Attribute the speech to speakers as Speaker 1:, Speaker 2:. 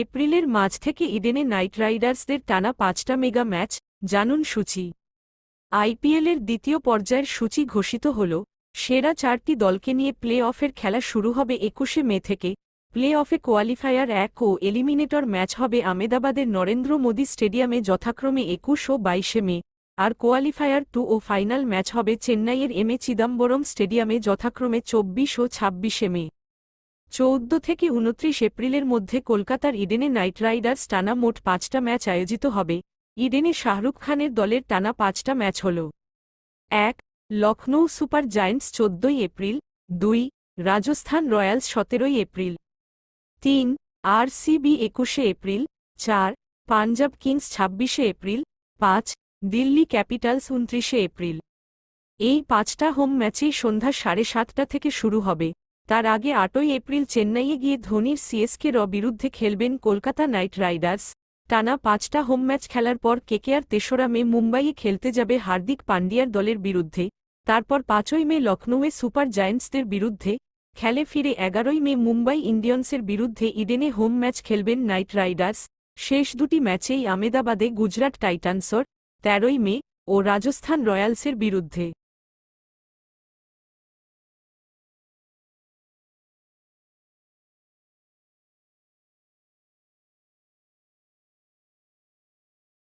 Speaker 1: এপ্রিলের মাঝ থেকে ইডেনে নাইট রাইডার্সদের টানা পাঁচটা মেগা ম্যাচ, জানুন সূচি। আইপিএলের দ্বিতীয় পর্যায়ের সূচি ঘোষিত হল, সেরা চারটি দলকে নিয়ে প্লে অফের খেলা শুরু হবে একুশে মে থেকে। প্লে অফে কোয়ালিফায়ার এক ও এলিমিনেটর ম্যাচ হবে আমেদাবাদের নরেন্দ্র মোদী স্টেডিয়ামে যথাক্রমে একুশ ও বাইশে মে। আর কোয়ালিফায়ার টু ও ফাইনাল ম্যাচ হবে চেন্নাইয়ের এম এ চিদম্বরম স্টেডিয়ামে যথাক্রমে চব্বিশ ও ছাব্বিশে মে। চৌদ্দ থেকে উনত্রিশ এপ্রিলের মধ্যে কলকাতার ইডেনে নাইট রাইডার্স টানা মোট পাঁচটা ম্যাচ আয়োজিত হবে। ইডেনে শাহরুখ খানের দলের টানা পাঁচটা ম্যাচ হল। এক লখনৌ সুপার জায়েন্টস চোদ্দই এপ্রিল। দুই, রাজস্থান রয়্যালস সতেরোই এপ্রিল। তিন, আরসিবি একুশে এপ্রিল। চার, পাঞ্জাব কিংস ছাব্বিশে এপ্রিল। পাঁচ, দিল্লি ক্যাপিটালস উনত্রিশে এপ্রিল। এই পাঁচটা হোম ম্যাচেই সন্ধ্যা সাড়ে সাতটা থেকে শুরু হবে। তার আগে আটই এপ্রিল চেন্নাইয়ে গিয়ে ধোনির সিএসকে র বিরুদ্ধে খেলবেন কলকাতা নাইট রাইডার্স। টানা পাঁচটা হোম ম্যাচ খেলার পর কেকেআর তেসরা মে মুম্বাইয়ে খেলতে যাবে হার্দিক পান্ডিয়ার দলের বিরুদ্ধে। তারপর পাঁচই মে লখনৌয়ে সুপার জায়ান্টসদের বিরুদ্ধে খেলে ফিরে এগারোই মে মুম্বাই ইন্ডিয়ান্সের বিরুদ্ধে ইডেনে হোম ম্যাচ খেলবেন নাইট রাইডার্স। শেষ দুটি ম্যাচেই আমেদাবাদে গুজরাট টাইটান্সর তেরোই মে ও রাজস্থান রয়্যালসের বিরুদ্ধে।